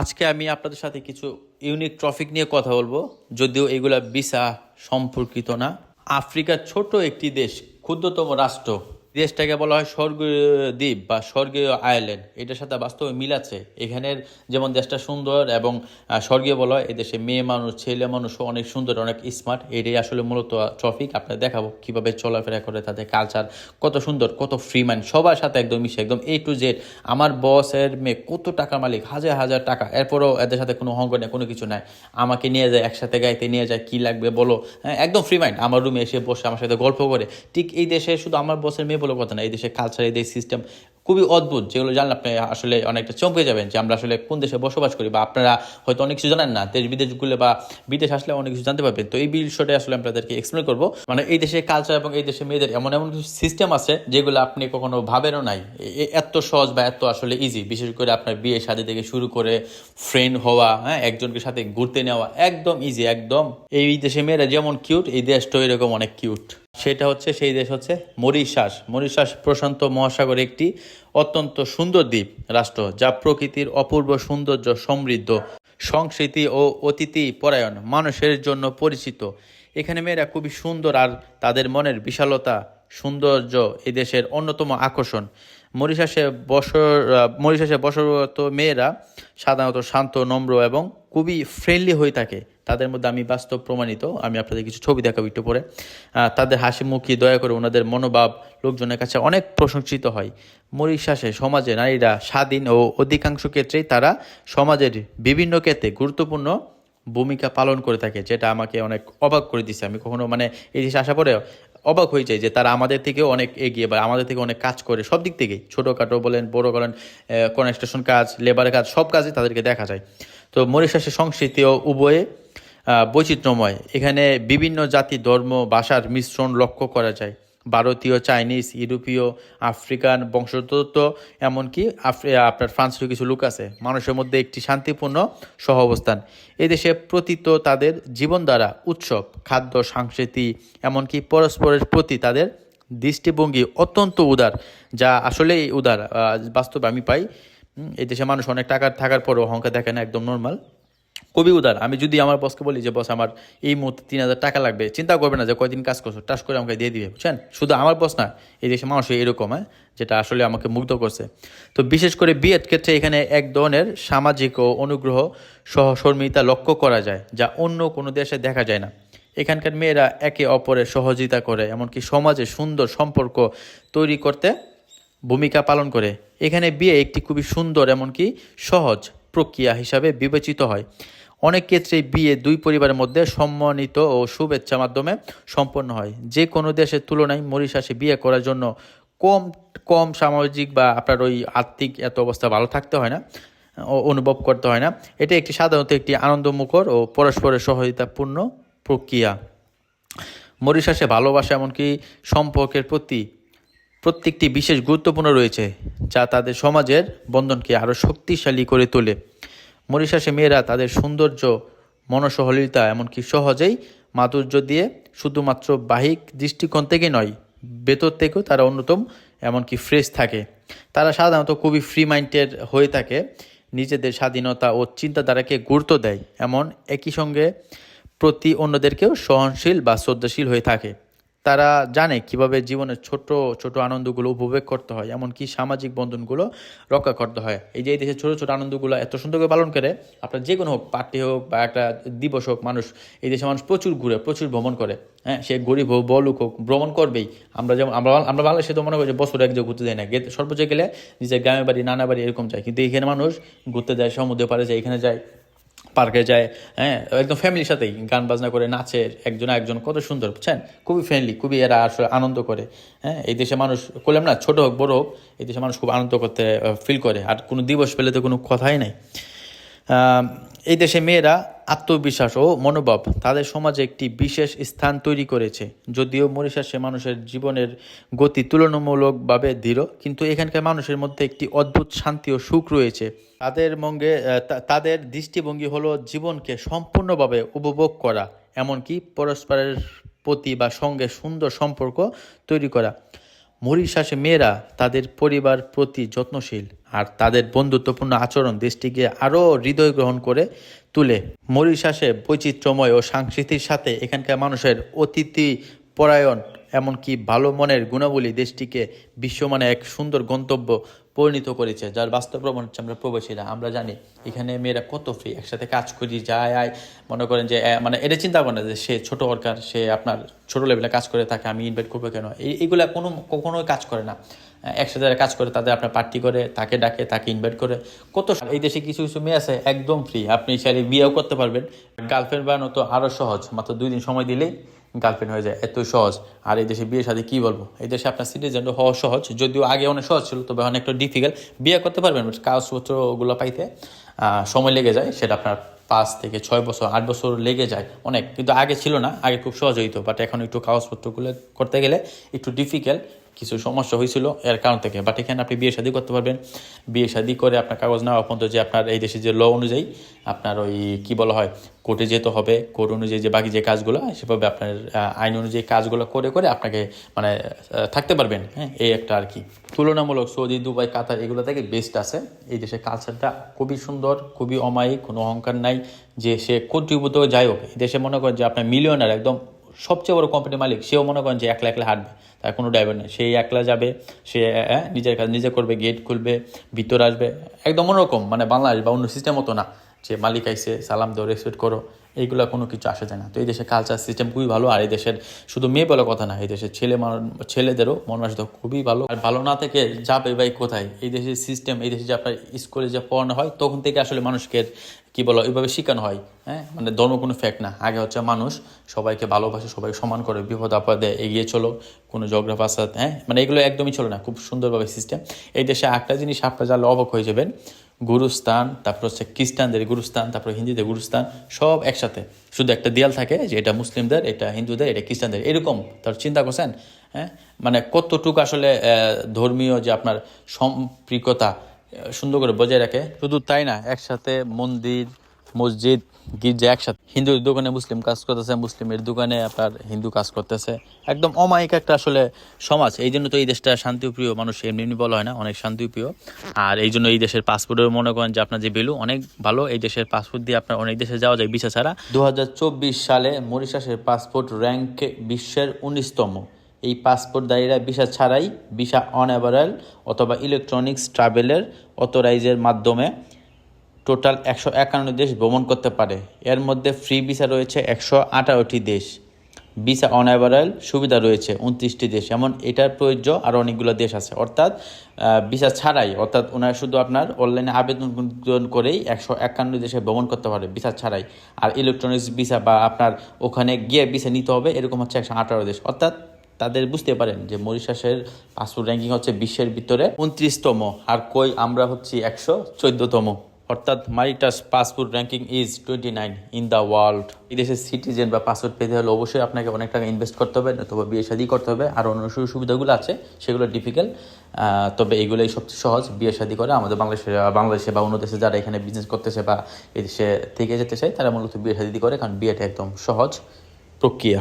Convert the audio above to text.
আজকে আমি আপনাদের সাথে কিছু ইউনিক ট্রফিক নিয়ে কথা বলব। যদিও এগুলা ভিসা সম্পর্কিত না। আফ্রিকার ছোট একটি দেশ, ক্ষুদ্রতম রাষ্ট্র দেশটাকে বলা হয় স্বর্গীয় দ্বীপ বা স্বর্গীয় আইল্যান্ড এটার সাথে বাস্তবে মিল আছে। এখানের যেমন দেশটা সুন্দর এবং স্বর্গীয় বলা হয়, এদেশে মেয়ে মানুষ, ছেলে মানুষও অনেক সুন্দর, অনেক স্মার্ট এটাই আসলে মূলত ট্রফিক আপনার দেখাবো কীভাবে চলাফেরা করে তাদের কালচার কত সুন্দর, কত ফ্রি মাইন্ড সবার সাথে একদম মিশে, একদম এ টু জেড আমার বসের মেয়ে কত টাকা মালিক? হাজার হাজার টাকা। এরপরও এদের সাথে কোনো অহংকার নেই, কোনো কিছু নাই। আমাকে নিয়ে যায়, একসাথে গাইতে নিয়ে যায়, কি লাগবে বলো? হ্যাঁ একদম ফ্রি মাইন্ড আমার রুমে এসে বসে আমার সাথে গল্প করে। ঠিক এই দেশে শুধু আমার বসের মেয়ে বলে কথা না, এই দেশে কালচার এই দেশ সিস্টেম খুবই অদ্ভুত, যেগুলো জানলে আপনি আসলে অনেকটা চমকে যাবেন যে আমরা আসলে কোন দেশে বসবাস করি বা আপনারা হয়তো অনেক কিছু জানেন না, দেশ বিদেশগুলো বা বিদেশ আসলে অনেক কিছু জানতে পারবেন। তো এই বিষয়টা আসলে আপনাদেরকে এক্সপ্লেন করব। মানে এই দেশে কালচার এবং এই দেশে মেয়েদের এমন এমন কিছু সিস্টেম আছে যেগুলো আপনি কখনো ভাবেনও নাই। এত সহজ বা এত আসলে ইজি বিশেষ করে আপনার বিয়ে শাদী থেকে শুরু করে ফ্রেন্ড হওয়া হ্যাঁ একজনকে সাথে ঘুরতে নেওয়া, একদম ইজি একদম। এই দেশে মেয়েরা যেমন কিউট এই দেশটা এরকম অনেক কিউট সেটা হচ্ছে সেই দেশ হচ্ছে মরিশাস। মরিশাস প্রশান্ত মহাসাগর একটি অত্যন্ত সুন্দর দ্বীপ রাষ্ট্র, যা প্রকৃতির অপূর্ব সৌন্দর্য, সমৃদ্ধ সংস্কৃতি ও অতিথি পরায়ণ মানুষের জন্য পরিচিত। এখানে মেয়েরা খুবই সুন্দর আর তাদের মনের বিশালতা, সৌন্দর্য এদেশের দেশের অন্যতম আকর্ষণ। মরিশাসে বসর মরিশাসে বসরত মেয়েরা সাধারণত শান্ত, নম্র এবং খুবই ফ্রেন্ডলি হয়ে থাকে। তাদের মধ্যে আমি বাস্তব প্রমাণিত। আমি আপনাদের কিছু ছবি দেখাবো একটু পরে। তাদের হাসি মুখী দয়া করে ওনাদের মনোভাব লোকজনের কাছে অনেক প্রশংসিত হয়। মরিশাসে সমাজে নারীরা স্বাধীন ও অধিকাংশ ক্ষেত্রেই তারা সমাজের বিভিন্ন ক্ষেত্রে গুরুত্বপূর্ণ ভূমিকা পালন করে থাকে, যেটা আমাকে অনেক অবাক করে দিছে। আমি কখনো মানে এই দেশে আসা পরে অবাক হয়ে যায় যে তারা আমাদের থেকে অনেক এগিয়ে বা আমাদের থেকে অনেক কাজ করে। সব দিক থেকেই। ছোটোখাটো বলেন, বড় বলেন কনস্ট্রাকশন কাজ লেবারের কাজ, সব কাজে তাদেরকে দেখা যায়। তো মরিশাসের সংস্কৃতিও উভয়ে বৈচিত্র্যময়। এখানে বিভিন্ন জাতি, ধর্ম, ভাষার মিশ্রণ লক্ষ্য করা যায়। ভারতীয়, চাইনিজ, ইউরোপীয়, আফ্রিকান বংশোদ্ভূত, এমনকি আপনার ফ্রান্সেরও কিছু লোক আছে। মানুষের মধ্যে একটি শান্তিপূর্ণ সহ অবস্থান এদেশে প্রতীত তাদের জীবন দ্বারা উৎসব, খাদ্য, সংস্কৃতি, এমনকি পরস্পরের প্রতি তাদের দৃষ্টিভঙ্গি অত্যন্ত উদার, যা আসলেই উদার। বাস্তবে আমি পাই এই দেশে মানুষ অনেক টাকার, থাকার পরও অহংকার দেখে না, একদম নর্মাল খুবই উদার, আমি যদি আমার বসকে বলি যে বস আমার এই মুহূর্তে তিন হাজার টাকা লাগবে, চিন্তা করবে না যে, কয়দিন কাজ করছ, টাস করে আমাকে দিয়ে দিবে। বুঝছেন? শুধু আমার বস না, এই দেশে মানুষ এরকম হ্যাঁ? যেটা আসলে আমাকে মুগ্ধ করছে। তো বিশেষ করে বিয়ের ক্ষেত্রে এখানে এক ধরনের সামাজিক ও অনুগ্রহ সহকর্মিতা লক্ষ্য করা যায়, যা অন্য কোনো দেশে দেখা যায় না। এখানকার মেয়েরা একে অপরের সহযোগিতা করে, এমনকি সমাজে সুন্দর সম্পর্ক তৈরি করতে ভূমিকা পালন করে। এখানে বিয়ে একটি খুবই সুন্দর, এমনকি সহজ প্রক্রিয়া হিসাবে বিবেচিত হয়। অনেক ক্ষেত্রে বিয়ে দুই পরিবারের মধ্যে সম্মানিত ও শুভেচ্ছা মাধ্যমে সম্পন্ন হয়। যে কোনো দেশের তুলনায় মরিশাসে বিয়ে করার জন্য কম কম সামাজিক বা আপনার ওই আর্থিক এত অবস্থা ভালো থাকতে হয় না, ও অনুভব করতে হয় না। এটা একটি সাধারণত একটি আনন্দমুখর ও পরস্পরের সহযোগিতাপূর্ণ প্রক্রিয়া। মরিশাসে ভালোবাসা এমনকি সম্পর্কের প্রতি প্রত্যেকটি বিশেষ গুরুত্বপূর্ণ রয়েছে, যা তাদের সমাজের বন্ধনকে আরও শক্তিশালী করে তোলে। মরিশাসে মেয়েরা তাদের সৌন্দর্য মনসহলিতা এমনকি সহজেই মাধুর্য দিয়ে শুধুমাত্র বাহিক দৃষ্টিকোণ থেকে নয়, ভেতর থেকেও তারা অন্যতম এমনকি ফ্রেশ থাকে। তারা সাধারণত খুবই ফ্রি মাইন্ডের হয়ে থাকে, নিজেদের স্বাধীনতা ও চিন্তাধারাকে গুরুত্ব দেয়। এমন একই সঙ্গে প্রতি অন্যদেরকেও সহনশীল বা শ্রদ্ধাশীল হয়ে থাকে। তারা জানে কীভাবে জীবনের ছোট ছোট আনন্দগুলো উপভোগ করতে হয়, এমনকি সামাজিক বন্ধনগুলো রক্ষা করতে হয়। এই যে এই দেশের ছোট ছোট আনন্দগুলো এত সুন্দর করে পালন করে, আপনার যে কোনো হোক, পার্টি হোক বা একটা দিবস হোক, মানুষ, এই দেশে মানুষ প্রচুর ঘুরে, প্রচুর ভ্রমণ করে। হ্যাঁ সে গরিব হোক বলুক হোক, ভ্রমণ করবেই। আমরা যেমন, আমরা আমরা বাংলাদেশে তো মনে করি যে বছরে এক জায়গায় ঘুরতে যাই না। সর্বোচ্চ গেলে নিজের গ্রামের বাড়ি, নানা বাড়ি এরকম যায়। কিন্তু এখানে মানুষ ঘুরতে যায়, সমুদ্র পাড়ে যায়, এখানে যায়। পার্কে যায় হ্যাঁ একদম ফ্যামিলির সাথেই গান বাজনা করে নাচে, একজন একজন কত সুন্দর, বুঝছেন? খুবই ফ্রেন্ডলি খুবই এরা আসলে আনন্দ করে হ্যাঁ? এই দেশে মানুষ, করলাম না, ছোটো হোক, বড় হোক, এই দেশে মানুষ খুব আনন্দ করতে ফিল করে। আর কোনো দিবস পেলে তো কোনো কথাই নাই। এই দেশে মেয়েরা আত্মবিশ্বাস ও মনোভাব তাদের সমাজে একটি বিশেষ স্থান তৈরি করেছে। যদিও মরিশাসে মানুষের জীবনের গতি তুলনামূলকভাবে দৃঢ় কিন্তু এখানকার মানুষের মধ্যে একটি অদ্ভুত শান্তি ও সুখ রয়েছে। তাদের মঙ্গে তাদের দৃষ্টিভঙ্গি হলো জীবনকে সম্পূর্ণভাবে উপভোগ করা, এমনকি পরস্পরের প্রতি বা সঙ্গে সুন্দর সম্পর্ক তৈরি করা। মরিশাসে মেয়েরা তাদের পরিবার প্রতি যত্নশীল আর তাদের বন্ধুত্বপূর্ণ আচরণ দেশটিকে আরও হৃদয় গ্রহণ করে তুলে। মরিশাসে বৈচিত্র্যময় ও সংস্কৃতির সাথে এখানকার মানুষের অতিথি পরায়ণ এমনকি ভালো মনের গুণাবলী দেশটিকে বিশ্বমানে এক সুন্দর গন্তব্য পরিণত করেছে, যার বাস্তব প্রমাণ হচ্ছে আমরা প্রবাসীরা। আমরা জানি, এখানে মেয়েরা কত ফ্রি একসাথে কাজ করি যায়, আয়। মনে করেন যে মানে এটা চিন্তা করেন যে সে ছোট সরকার সে আপনার ছোট লেভেলে কাজ করে, তাকে আমি ইনভাইট করব কেন? এই- এইগুলা কোনো, কখনোই কাজ করে না। একসাথে কাজ করে, তাদের আপনার পার্টি করে, তাকে ডাকে, তাকে ইনভাইট করে। কত এই দেশে কিছু কিছু মেয়ে আছে, একদম ফ্রি আপনি চাইলে বিয়েও করতে পারবেন। গার্লফ্রেন্ড বানানো তো আরও সহজ, মাত্র দুই দিন সময় দিলেই গার্লফ্রেন্ড হয়ে যায় এত সহজ। আর এই দেশে বিয়ের সাথে কী বলব? এই দেশে আপনার সিটিজেন হওয়া সহজ, যদিও আগে অনেক সহজ ছিল, তবে অনেকটা ডিফিকাল্ট বিয়ে করতে পারবেন বাট কাগজপত্রগুলো পাইতে সময় লেগে যায়, সেটা আপনার পাঁচ থেকে ছয় বছর, আট বছর লেগে যায় অনেক। কিন্তু আগে ছিল না, আগে খুব সহজ হইতো বাট এখন একটু কাগজপত্রগুলো করতে গেলে একটু ডিফিকাল্ট কিছু সমস্যা হয়েছিল এর কারণ থেকে। বাট এখানে আপনি বিয়ে শাদী করতে পারবেন। বিয়ে শাদী করে আপনার কাগজ নেওয়া পর্যন্ত যে আপনার এই দেশে যে ল অনুযায়ী আপনার ওই কি বলা হয় কোর্টে যেতে হবে। কোর্ট অনুযায়ী যে বাকি যে কাজগুলো, সেভাবে আপনার আইন অনুযায়ী কাজগুলো করে করে আপনাকে মানে থাকতে পারবেন। হ্যাঁ এই একটা আর কি। তুলনামূলক সৌদি, দুবাই, কাতার এগুলো থেকে বেস্ট আছে। এই দেশের কালচারটা খুবই সুন্দর, খুবই অমায়িক, কোনো অহংকার নাই। যে সে কোটিপত যাই হোক, এই দেশে মনে করেন যে আপনার মিলিয়নার একদম সবচেয়ে বড় কোম্পানির মালিক, সেও মনে করেন যে একলা একলা হাঁটবে, তার কোনো ড্রাইভার নেই। সেই একলা যাবে, সে নিজের কাজ নিজে করবে গেট খুলবে, ভিতর আসবে, একদম অন্যরকম মানে বাংলাদেশ বা অন্য সিস্টেম মতো না। যে মালিক আইসে সালাম দাও রেসপেক্ট করো, এইগুলো কোনো কিছু আসে যায় না। তো এই দেশের কালচার সিস্টেম খুবই ভালো, আর এই দেশের শুধু মেয়ে বলে কথা না, এই দেশের ছেলে ছেলেদেরও মন মানসিকতা খুবই ভালো। আর ভালো না থেকে যাবে ভাই কোথায়? এই দেশের সিস্টেম এই দেশে যে আপনার স্কুলে যে পড়ানো হয়, তখন থেকে আসলে মানুষকে, কি বলো এইভাবে শেখানো হয় হ্যাঁ? মানে ধর্ম কোনো ফ্যাক্ট না। আগে হচ্ছে মানুষ সবাইকে ভালোবাসে সবাইকে সমান করে, বিপদ আপদে এগিয়ে চলো, কোনো জগ্রা ফাসাদ হ্যাঁ? মানে এগুলো একদমই চলো না, খুব সুন্দরভাবে সিস্টেম এই দেশে একটা জিনিস আপনারা জানলে অবাক হয়ে যাবেন গুরুস্থান, তারপর হচ্ছে খ্রিস্টানদের গুরুস্থান, তারপর হিন্দুদের গুরুস্থান, সব একসাথে। শুধু একটা দেয়াল থাকে, যে এটা মুসলিমদের, এটা হিন্দুদের, এটা খ্রিস্টানদের। এরকম তার চিন্তা করছেন? হ্যাঁ? মানে কতটুকু আসলে ধর্মীয় যে আপনার সম্পৃকতা সুন্দর করে বজায় রাখে? শুধু তাই না, একসাথে মন্দির মসজিদ, গির্জা একসাথে। হিন্দুর দোকানে মুসলিম কাজ করতেছে, মুসলিমের দোকানে আপনার হিন্দু কাজ করতেছে। একদম অমায়িক একটা আসলে সমাজ। এই জন্য তো এই দেশটা শান্তিপ্রিয়, মানুষ এমনি এমনি বলা হয় না, অনেক শান্তিপ্রিয়। আর এই জন্য এই দেশের পাসপোর্টের মনে করেন যে আপনার যে ভ্যালু অনেক ভালো, এই দেশের পাসপোর্ট দিয়ে আপনার অনেক দেশে যাওয়া যায় ভিসা ছাড়া। দু হাজার চব্বিশ সালে মরিশাসের পাসপোর্ট র্যাঙ্কে বিশ্বের উনিশতম। এই পাসপোর্টধারীরা ভিসা ছাড়াই, ভিসা অন অথবা ইলেকট্রনিক্স ট্রাভেলের অথরাইজের মাধ্যমে টোটাল একশো একান্ন দেশ ভ্রমণ করতে পারে। এর মধ্যে ফ্রি ভিসা রয়েছে একশো আঠারোটি দেশ। ভিসা অন সুবিধা রয়েছে উনত্রিশটি দেশ। এমন এটার প্রযোজ্য আরও অনেকগুলো দেশ আছে। অর্থাৎ ভিসা ছাড়াই, অর্থাৎ ওনারা শুধু আপনার অনলাইনে আবেদন করেই একশো একান্ন দেশে ভ্রমণ করতে পারে ভিসা ছাড়াই। আর ইলেকট্রনিক্স ভিসা বা আপনার ওখানে গিয়ে ভিসা নিতে হবে, এরকম হচ্ছে একশো আঠারো দেশ। অর্থাৎ তাদের বুঝতে পারেন যে মরিশাসের পাসপোর্ট র্যাঙ্কিং হচ্ছে বিশ্বের ভিতরে উনত্রিশতম। আর কই আমরা হচ্ছি একশো চোদ্দতম। অর্থাৎ Mauritius passport ranking is twenty nine in the world এই দেশের সিটিজেন বা পাসপোর্ট পেতে হলে অবশ্যই আপনাকে অনেক টাকা ইনভেস্ট করতে হবে অথবা বিয়ে শাদি করতে হবে। আর অন্য সুযোগ সুবিধাগুলো আছে, সেগুলো ডিফিকাল্ট তবে এগুলোই সবচেয়ে সহজ বিয়ে শাদী করে। আমাদের বাংলাদেশে বাংলাদেশে বা অন্য দেশে যারা এখানে বিজনেস করতেছে বা এই দেশে থেকে যেতে চায়, তারা মূলত বিয়ে শাদী করে, কারণ বিয়েটা একদম সহজ প্রক্রিয়া।